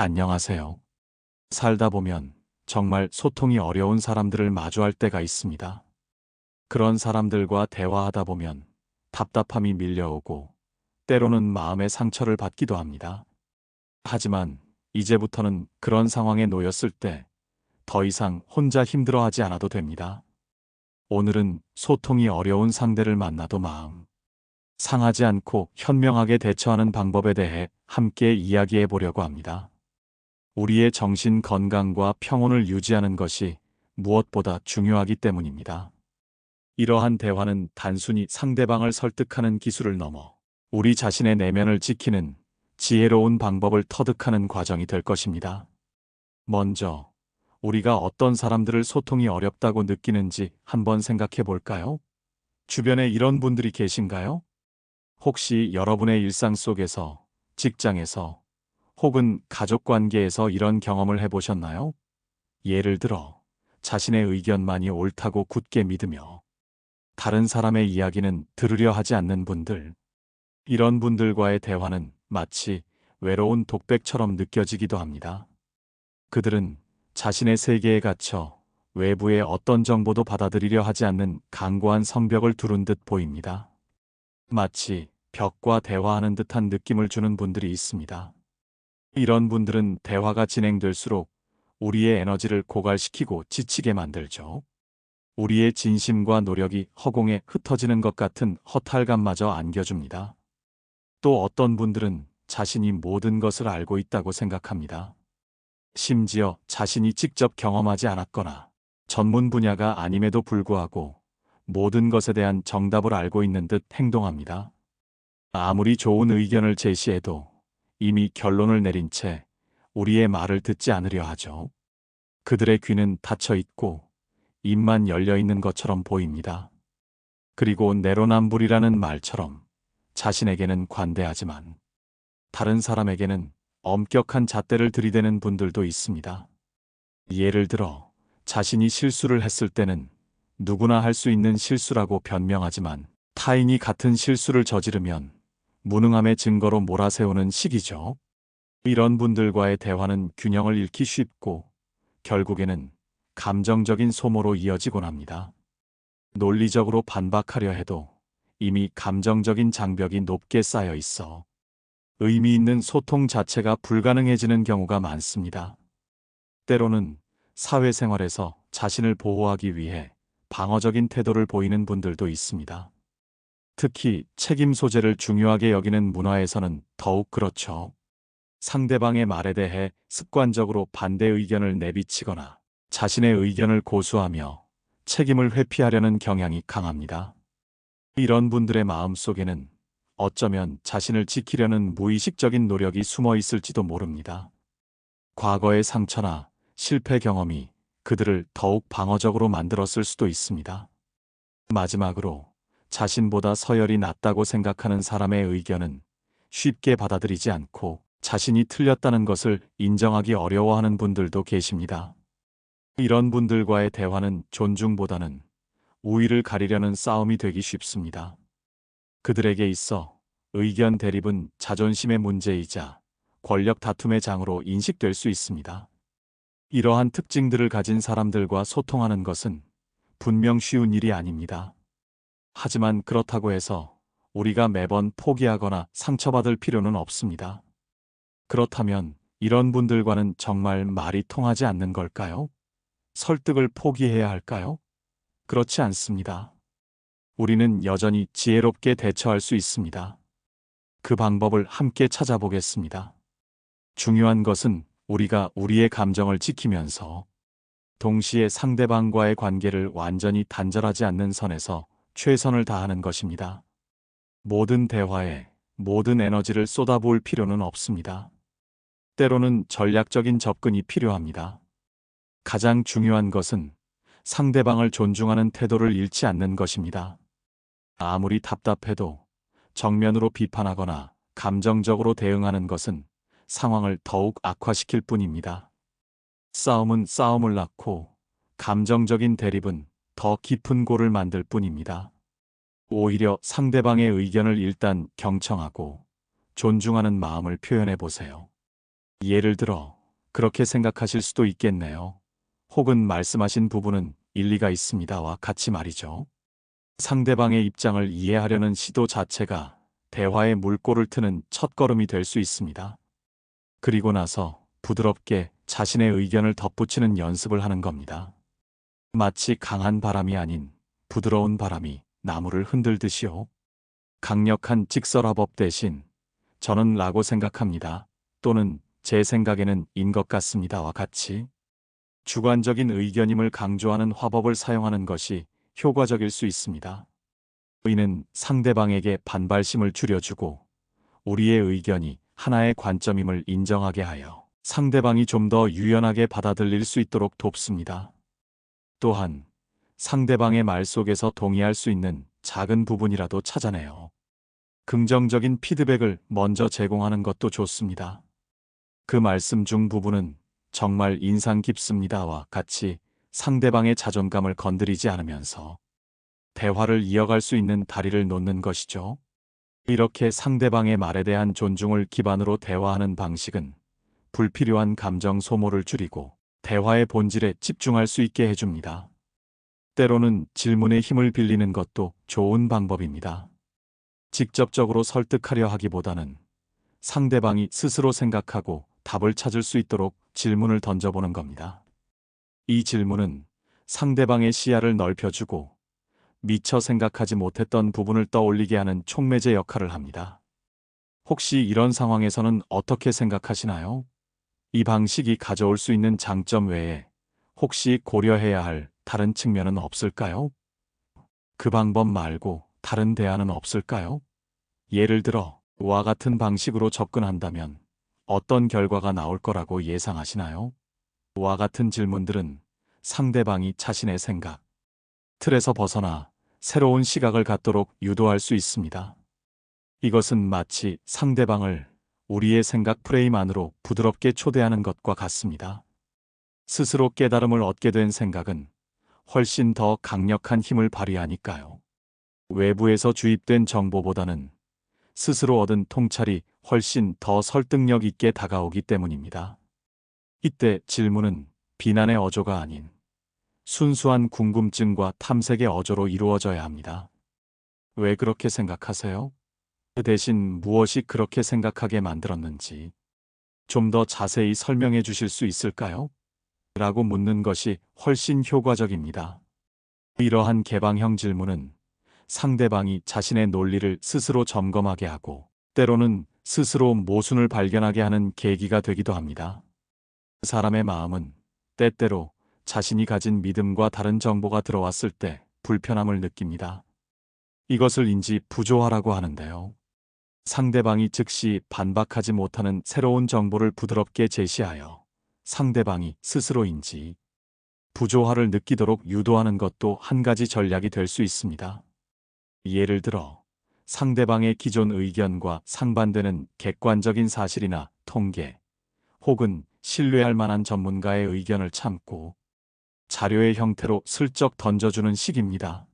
안녕하세요. 살다 보면 정말 소통이 어려운 사람들을 마주할 때가 있습니다. 그런 사람들과 대화하다 보면 답답함이 밀려오고 때로는 마음의 상처를 받기도 합니다. 하지만 이제부터는 그런 상황에 놓였을 때 더 이상 혼자 힘들어하지 않아도 됩니다. 오늘은 소통이 어려운 상대를 만나도 마음 상하지 않고 현명하게 대처하는 방법에 대해 함께 이야기해 보려고 합니다. 우리의 정신 건강과 평온을 유지하는 것이 무엇보다 중요하기 때문입니다. 이러한 대화는 단순히 상대방을 설득하는 기술을 넘어 우리 자신의 내면을 지키는 지혜로운 방법을 터득하는 과정이 될 것입니다. 먼저, 우리가 어떤 사람들을 소통이 어렵다고 느끼는지 한번 생각해 볼까요? 주변에 이런 분들이 계신가요? 혹시 여러분의 일상 속에서, 직장에서, 혹은 가족 관계에서 이런 경험을 해보셨나요? 예를 들어, 자신의 의견만이 옳다고 굳게 믿으며, 다른 사람의 이야기는 들으려 하지 않는 분들. 이런 분들과의 대화는 마치 외로운 독백처럼 느껴지기도 합니다. 그들은 자신의 세계에 갇혀 외부의 어떤 정보도 받아들이려 하지 않는 강고한 성벽을 두른 듯 보입니다. 마치 벽과 대화하는 듯한 느낌을 주는 분들이 있습니다. 이런 분들은 대화가 진행될수록 우리의 에너지를 고갈시키고 지치게 만들죠. 우리의 진심과 노력이 허공에 흩어지는 것 같은 허탈감마저 안겨줍니다. 또 어떤 분들은 자신이 모든 것을 알고 있다고 생각합니다. 심지어 자신이 직접 경험하지 않았거나 전문 분야가 아님에도 불구하고 모든 것에 대한 정답을 알고 있는 듯 행동합니다. 아무리 좋은 의견을 제시해도 이미 결론을 내린 채 우리의 말을 듣지 않으려 하죠. 그들의 귀는 닫혀 있고 입만 열려 있는 것처럼 보입니다. 그리고 내로남불이라는 말처럼 자신에게는 관대하지만 다른 사람에게는 엄격한 잣대를 들이대는 분들도 있습니다. 예를 들어 자신이 실수를 했을 때는 누구나 할 수 있는 실수라고 변명하지만 타인이 같은 실수를 저지르면 무능함의 증거로 몰아세우는 시기죠. 이런 분들과의 대화는 균형을 잃기 쉽고 결국에는 감정적인 소모로 이어지곤 합니다. 논리적으로 반박하려 해도 이미 감정적인 장벽이 높게 쌓여 있어 의미 있는 소통 자체가 불가능해지는 경우가 많습니다. 때로는 사회생활에서 자신을 보호하기 위해 방어적인 태도를 보이는 분들도 있습니다. 특히 책임 소재를 중요하게 여기는 문화에서는 더욱 그렇죠. 상대방의 말에 대해 습관적으로 반대 의견을 내비치거나 자신의 의견을 고수하며 책임을 회피하려는 경향이 강합니다. 이런 분들의 마음 속에는 어쩌면 자신을 지키려는 무의식적인 노력이 숨어 있을지도 모릅니다. 과거의 상처나 실패 경험이 그들을 더욱 방어적으로 만들었을 수도 있습니다. 마지막으로 자신보다 서열이 낮다고 생각하는 사람의 의견은 쉽게 받아들이지 않고 자신이 틀렸다는 것을 인정하기 어려워하는 분들도 계십니다. 이런 분들과의 대화는 존중보다는 우위를 가리려는 싸움이 되기 쉽습니다. 그들에게 있어 의견 대립은 자존심의 문제이자 권력 다툼의 장으로 인식될 수 있습니다. 이러한 특징들을 가진 사람들과 소통하는 것은 분명 쉬운 일이 아닙니다. 하지만 그렇다고 해서 우리가 매번 포기하거나 상처받을 필요는 없습니다. 그렇다면 이런 분들과는 정말 말이 통하지 않는 걸까요? 설득을 포기해야 할까요? 그렇지 않습니다. 우리는 여전히 지혜롭게 대처할 수 있습니다. 그 방법을 함께 찾아보겠습니다. 중요한 것은 우리가 우리의 감정을 지키면서 동시에 상대방과의 관계를 완전히 단절하지 않는 선에서 최선을 다하는 것입니다. 모든 대화에 모든 에너지를 쏟아부을 필요는 없습니다. 때로는 전략적인 접근이 필요합니다. 가장 중요한 것은 상대방을 존중하는 태도를 잃지 않는 것입니다. 아무리 답답해도 정면으로 비판하거나 감정적으로 대응하는 것은 상황을 더욱 악화시킬 뿐입니다. 싸움은 싸움을 낳고 감정적인 대립은 더 깊은 골을 만들 뿐입니다. 오히려 상대방의 의견을 일단 경청하고 존중하는 마음을 표현해 보세요. 예를 들어, 그렇게 생각하실 수도 있겠네요. 혹은 말씀하신 부분은 일리가 있습니다와 같이 말이죠. 상대방의 입장을 이해하려는 시도 자체가 대화의 물꼬를 트는 첫걸음이 될 수 있습니다. 그리고 나서 부드럽게 자신의 의견을 덧붙이는 연습을 하는 겁니다. 마치 강한 바람이 아닌 부드러운 바람이 나무를 흔들듯이요. 강력한 직설화법 대신 저는 라고 생각합니다. 또는 제 생각에는 인 것 같습니다와 같이 주관적인 의견임을 강조하는 화법을 사용하는 것이 효과적일 수 있습니다. 의는 상대방에게 반발심을 줄여주고 우리의 의견이 하나의 관점임을 인정하게 하여 상대방이 좀 더 유연하게 받아들일 수 있도록 돕습니다. 또한 상대방의 말 속에서 동의할 수 있는 작은 부분이라도 찾아내요. 긍정적인 피드백을 먼저 제공하는 것도 좋습니다. 그 말씀 중 부분은 정말 인상 깊습니다와 같이 상대방의 자존감을 건드리지 않으면서 대화를 이어갈 수 있는 다리를 놓는 것이죠. 이렇게 상대방의 말에 대한 존중을 기반으로 대화하는 방식은 불필요한 감정 소모를 줄이고 대화의 본질에 집중할 수 있게 해줍니다. 때로는 질문의 힘을 빌리는 것도 좋은 방법입니다. 직접적으로 설득하려 하기보다는 상대방이 스스로 생각하고 답을 찾을 수 있도록 질문을 던져보는 겁니다. 이 질문은 상대방의 시야를 넓혀주고 미처 생각하지 못했던 부분을 떠올리게 하는 촉매제 역할을 합니다. 혹시 이런 상황에서는 어떻게 생각하시나요? 이 방식이 가져올 수 있는 장점 외에 혹시 고려해야 할 다른 측면은 없을까요? 그 방법 말고 다른 대안은 없을까요? 예를 들어, 와 같은 방식으로 접근한다면 어떤 결과가 나올 거라고 예상하시나요? 와 같은 질문들은 상대방이 자신의 생각, 틀에서 벗어나 새로운 시각을 갖도록 유도할 수 있습니다. 이것은 마치 상대방을 우리의 생각 프레임 안으로 부드럽게 초대하는 것과 같습니다. 스스로 깨달음을 얻게 된 생각은 훨씬 더 강력한 힘을 발휘하니까요. 외부에서 주입된 정보보다는 스스로 얻은 통찰이 훨씬 더 설득력 있게 다가오기 때문입니다. 이때 질문은 비난의 어조가 아닌 순수한 궁금증과 탐색의 어조로 이루어져야 합니다. 왜 그렇게 생각하세요? 그 대신 무엇이 그렇게 생각하게 만들었는지 좀 더 자세히 설명해 주실 수 있을까요? 라고 묻는 것이 훨씬 효과적입니다. 이러한 개방형 질문은 상대방이 자신의 논리를 스스로 점검하게 하고 때로는 스스로 모순을 발견하게 하는 계기가 되기도 합니다. 사람의 마음은 때때로 자신이 가진 믿음과 다른 정보가 들어왔을 때 불편함을 느낍니다. 이것을 인지 부조화라고 하는데요. 상대방이 즉시 반박하지 못하는 새로운 정보를 부드럽게 제시하여 상대방이 스스로인지 부조화를 느끼도록 유도하는 것도 한 가지 전략이 될 수 있습니다. 예를 들어 상대방의 기존 의견과 상반되는 객관적인 사실이나 통계 혹은 신뢰할 만한 전문가의 의견을 참고 자료의 형태로 슬쩍 던져주는 식입니다.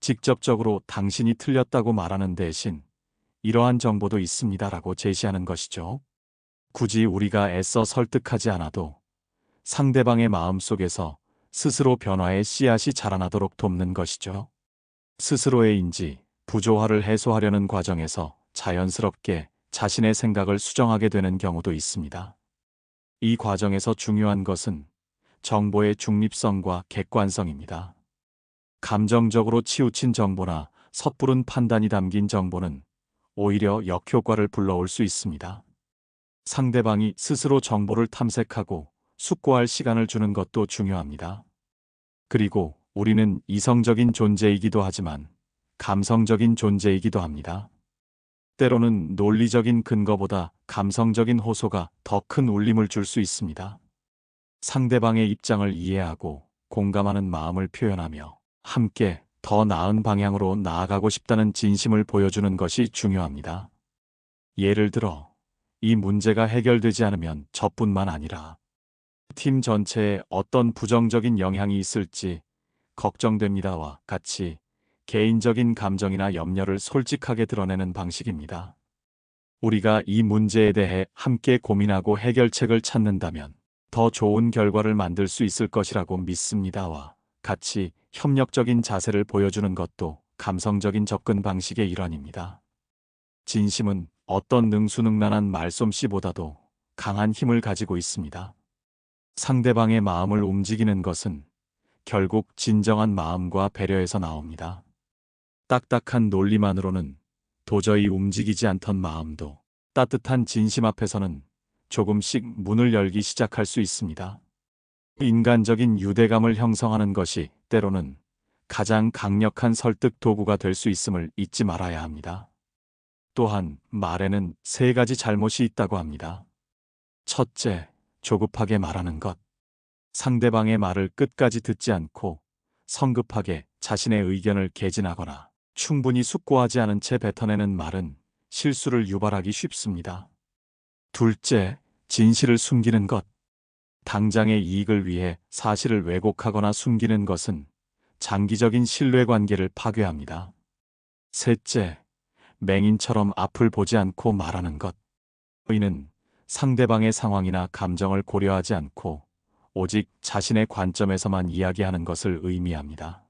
직접적으로 당신이 틀렸다고 말하는 대신 이러한 정보도 있습니다라고 제시하는 것이죠. 굳이 우리가 애써 설득하지 않아도 상대방의 마음 속에서 스스로 변화의 씨앗이 자라나도록 돕는 것이죠. 스스로의 인지, 부조화를 해소하려는 과정에서 자연스럽게 자신의 생각을 수정하게 되는 경우도 있습니다. 이 과정에서 중요한 것은 정보의 중립성과 객관성입니다. 감정적으로 치우친 정보나 섣부른 판단이 담긴 정보는 오히려 역효과를 불러올 수 있습니다. 상대방이 스스로 정보를 탐색하고 숙고할 시간을 주는 것도 중요합니다. 그리고 우리는 이성적인 존재이기도 하지만 감성적인 존재이기도 합니다. 때로는 논리적인 근거보다 감성적인 호소가 더 큰 울림을 줄 수 있습니다. 상대방의 입장을 이해하고 공감하는 마음을 표현하며 함께 더 나은 방향으로 나아가고 싶다는 진심을 보여주는 것이 중요합니다. 예를 들어, 이 문제가 해결되지 않으면 저뿐만 아니라 팀 전체에 어떤 부정적인 영향이 있을지 걱정됩니다와 같이 개인적인 감정이나 염려를 솔직하게 드러내는 방식입니다. 우리가 이 문제에 대해 함께 고민하고 해결책을 찾는다면 더 좋은 결과를 만들 수 있을 것이라고 믿습니다와 같이 협력적인 자세를 보여주는 것도 감성적인 접근 방식의 일환입니다. 진심은 어떤 능수능란한 말솜씨보다도 강한 힘을 가지고 있습니다. 상대방의 마음을 움직이는 것은 결국 진정한 마음과 배려에서 나옵니다. 딱딱한 논리만으로는 도저히 움직이지 않던 마음도 따뜻한 진심 앞에서는 조금씩 문을 열기 시작할 수 있습니다. 인간적인 유대감을 형성하는 것이 때로는 가장 강력한 설득 도구가 될 수 있음을 잊지 말아야 합니다. 또한 말에는 세 가지 잘못이 있다고 합니다. 첫째, 조급하게 말하는 것. 상대방의 말을 끝까지 듣지 않고 성급하게 자신의 의견을 개진하거나 충분히 숙고하지 않은 채 뱉어내는 말은 실수를 유발하기 쉽습니다. 둘째, 진실을 숨기는 것. 당장의 이익을 위해 사실을 왜곡하거나 숨기는 것은 장기적인 신뢰 관계를 파괴합니다. 셋째, 맹인처럼 앞을 보지 않고 말하는 것. 이는 상대방의 상황이나 감정을 고려하지 않고 오직 자신의 관점에서만 이야기하는 것을 의미합니다.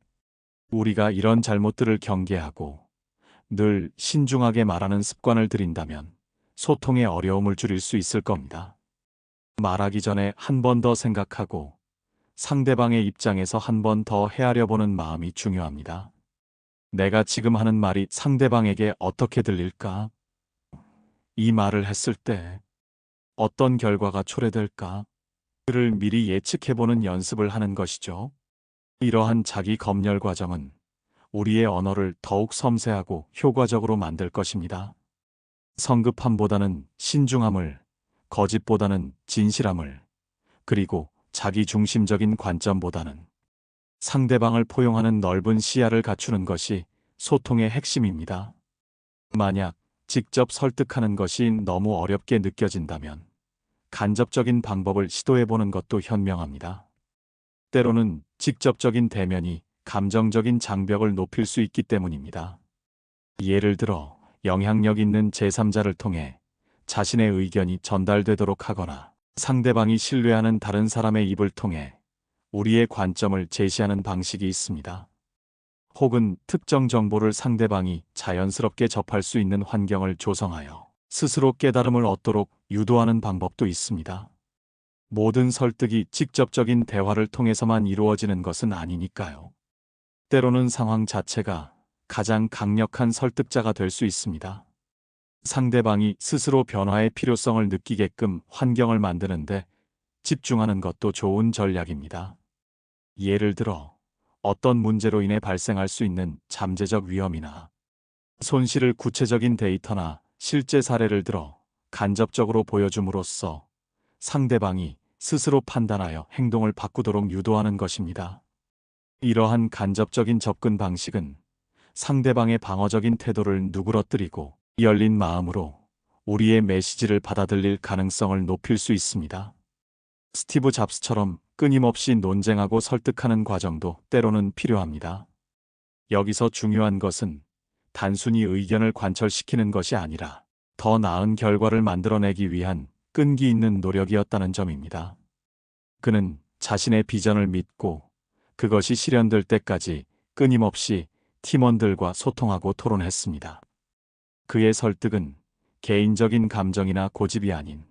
우리가 이런 잘못들을 경계하고 늘 신중하게 말하는 습관을 들인다면 소통의 어려움을 줄일 수 있을 겁니다. 말하기 전에 한 번 더 생각하고 상대방의 입장에서 한 번 더 헤아려 보는 마음이 중요합니다. 내가 지금 하는 말이 상대방에게 어떻게 들릴까? 이 말을 했을 때 어떤 결과가 초래될까? 그를 미리 예측해보는 연습을 하는 것이죠. 이러한 자기 검열 과정은 우리의 언어를 더욱 섬세하고 효과적으로 만들 것입니다. 성급함보다는 신중함을, 거짓보다는 진실함을, 그리고 자기 중심적인 관점보다는 상대방을 포용하는 넓은 시야를 갖추는 것이 소통의 핵심입니다. 만약 직접 설득하는 것이 너무 어렵게 느껴진다면 간접적인 방법을 시도해보는 것도 현명합니다. 때로는 직접적인 대면이 감정적인 장벽을 높일 수 있기 때문입니다. 예를 들어 영향력 있는 제3자를 통해 자신의 의견이 전달되도록 하거나 상대방이 신뢰하는 다른 사람의 입을 통해 우리의 관점을 제시하는 방식이 있습니다. 혹은 특정 정보를 상대방이 자연스럽게 접할 수 있는 환경을 조성하여 스스로 깨달음을 얻도록 유도하는 방법도 있습니다. 모든 설득이 직접적인 대화를 통해서만 이루어지는 것은 아니니까요. 때로는 상황 자체가 가장 강력한 설득자가 될 수 있습니다. 상대방이 스스로 변화의 필요성을 느끼게끔 환경을 만드는데 집중하는 것도 좋은 전략입니다. 예를 들어 어떤 문제로 인해 발생할 수 있는 잠재적 위험이나 손실을 구체적인 데이터나 실제 사례를 들어 간접적으로 보여줌으로써 상대방이 스스로 판단하여 행동을 바꾸도록 유도하는 것입니다. 이러한 간접적인 접근 방식은 상대방의 방어적인 태도를 누그러뜨리고 열린 마음으로 우리의 메시지를 받아들일 가능성을 높일 수 있습니다. 스티브 잡스처럼 끊임없이 논쟁하고 설득하는 과정도 때로는 필요합니다. 여기서 중요한 것은 단순히 의견을 관철시키는 것이 아니라 더 나은 결과를 만들어내기 위한 끈기 있는 노력이었다는 점입니다. 그는 자신의 비전을 믿고 그것이 실현될 때까지 끊임없이 팀원들과 소통하고 토론했습니다. 그의 설득은 개인적인 감정이나 고집이 아닌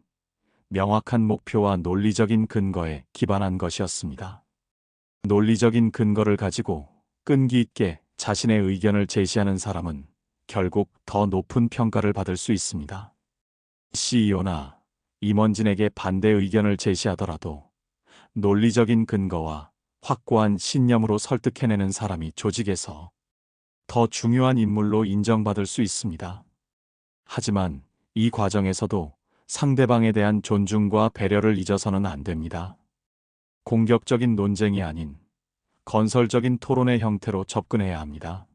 명확한 목표와 논리적인 근거에 기반한 것이었습니다. 논리적인 근거를 가지고 끈기 있게 자신의 의견을 제시하는 사람은 결국 더 높은 평가를 받을 수 있습니다. CEO나 임원진에게 반대 의견을 제시하더라도 논리적인 근거와 확고한 신념으로 설득해내는 사람이 조직에서 더 중요한 인물로 인정받을 수 있습니다. 하지만 이 과정에서도 상대방에 대한 존중과 배려를 잊어서는 안 됩니다. 공격적인 논쟁이 아닌 건설적인 토론의 형태로 접근해야 합니다.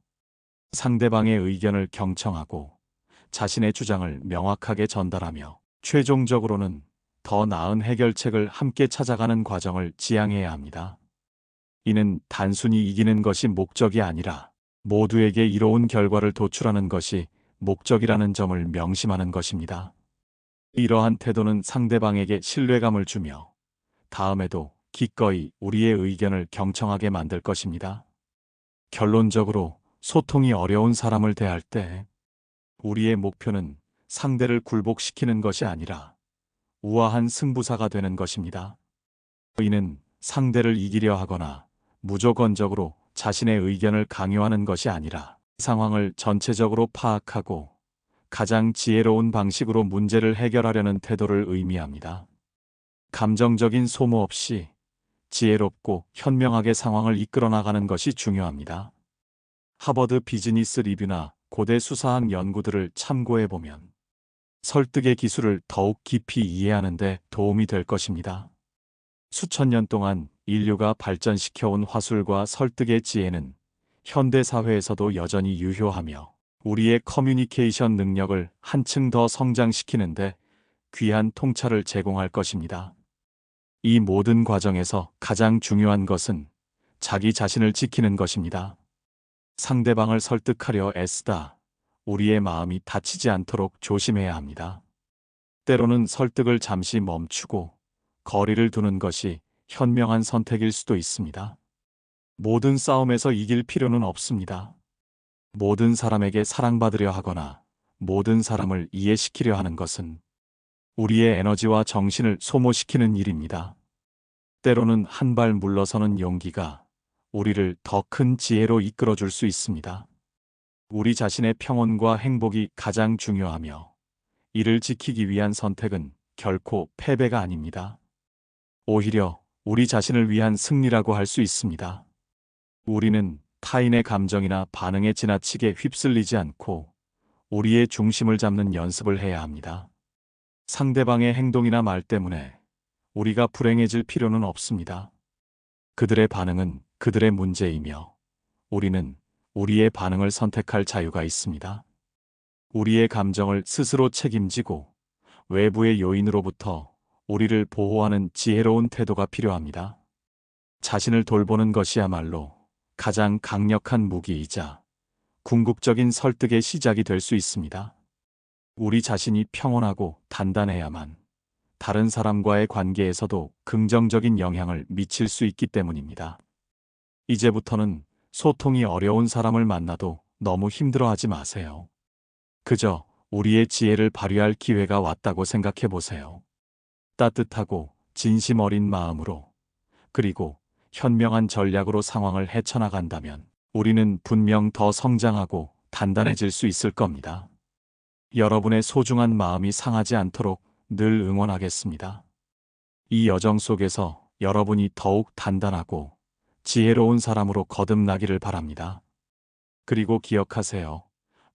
상대방의 의견을 경청하고 자신의 주장을 명확하게 전달하며 최종적으로는 더 나은 해결책을 함께 찾아가는 과정을 지향해야 합니다. 이는 단순히 이기는 것이 목적이 아니라 모두에게 이로운 결과를 도출하는 것이 목적이라는 점을 명심하는 것입니다. 이러한 태도는 상대방에게 신뢰감을 주며 다음에도 기꺼이 우리의 의견을 경청하게 만들 것입니다. 결론적으로 소통이 어려운 사람을 대할 때 우리의 목표는 상대를 굴복시키는 것이 아니라 우아한 승부사가 되는 것입니다. 이는 상대를 이기려 하거나 무조건적으로 자신의 의견을 강요하는 것이 아니라 상황을 전체적으로 파악하고 가장 지혜로운 방식으로 문제를 해결하려는 태도를 의미합니다. 감정적인 소모 없이 지혜롭고 현명하게 상황을 이끌어 나가는 것이 중요합니다. 하버드 비즈니스 리뷰나 고대 수사학 연구들을 참고해 보면 설득의 기술을 더욱 깊이 이해하는 데 도움이 될 것입니다. 수천 년 동안 인류가 발전시켜온 화술과 설득의 지혜는 현대 사회에서도 여전히 유효하며 우리의 커뮤니케이션 능력을 한층 더 성장시키는데 귀한 통찰을 제공할 것입니다. 이 모든 과정에서 가장 중요한 것은 자기 자신을 지키는 것입니다. 상대방을 설득하려 애쓰다 우리의 마음이 다치지 않도록 조심해야 합니다. 때로는 설득을 잠시 멈추고 거리를 두는 것이 현명한 선택일 수도 있습니다. 모든 싸움에서 이길 필요는 없습니다. 모든 사람에게 사랑받으려 하거나 모든 사람을 이해시키려 하는 것은 우리의 에너지와 정신을 소모시키는 일입니다. 때로는 한 발 물러서는 용기가 우리를 더 큰 지혜로 이끌어 줄 수 있습니다. 우리 자신의 평온과 행복이 가장 중요하며 이를 지키기 위한 선택은 결코 패배가 아닙니다. 오히려 우리 자신을 위한 승리라고 할 수 있습니다. 우리는 타인의 감정이나 반응에 지나치게 휩쓸리지 않고 우리의 중심을 잡는 연습을 해야 합니다. 상대방의 행동이나 말 때문에 우리가 불행해질 필요는 없습니다. 그들의 반응은 그들의 문제이며 우리는 우리의 반응을 선택할 자유가 있습니다. 우리의 감정을 스스로 책임지고 외부의 요인으로부터 우리를 보호하는 지혜로운 태도가 필요합니다. 자신을 돌보는 것이야말로 가장 강력한 무기이자 궁극적인 설득의 시작이 될 수 있습니다. 우리 자신이 평온하고 단단해야만 다른 사람과의 관계에서도 긍정적인 영향을 미칠 수 있기 때문입니다. 이제부터는 소통이 어려운 사람을 만나도 너무 힘들어하지 마세요. 그저 우리의 지혜를 발휘할 기회가 왔다고 생각해 보세요. 따뜻하고 진심 어린 마음으로 그리고 현명한 전략으로 상황을 헤쳐나간다면 우리는 분명 더 성장하고 단단해질 수 있을 겁니다. 여러분의 소중한 마음이 상하지 않도록 늘 응원하겠습니다. 이 여정 속에서 여러분이 더욱 단단하고 지혜로운 사람으로 거듭나기를 바랍니다. 그리고 기억하세요.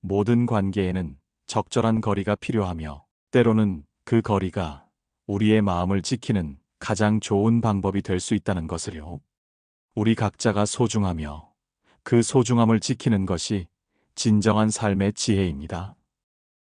모든 관계에는 적절한 거리가 필요하며 때로는 그 거리가 우리의 마음을 지키는 가장 좋은 방법이 될 수 있다는 것을요. 우리 각자가 소중하며 그 소중함을 지키는 것이 진정한 삶의 지혜입니다.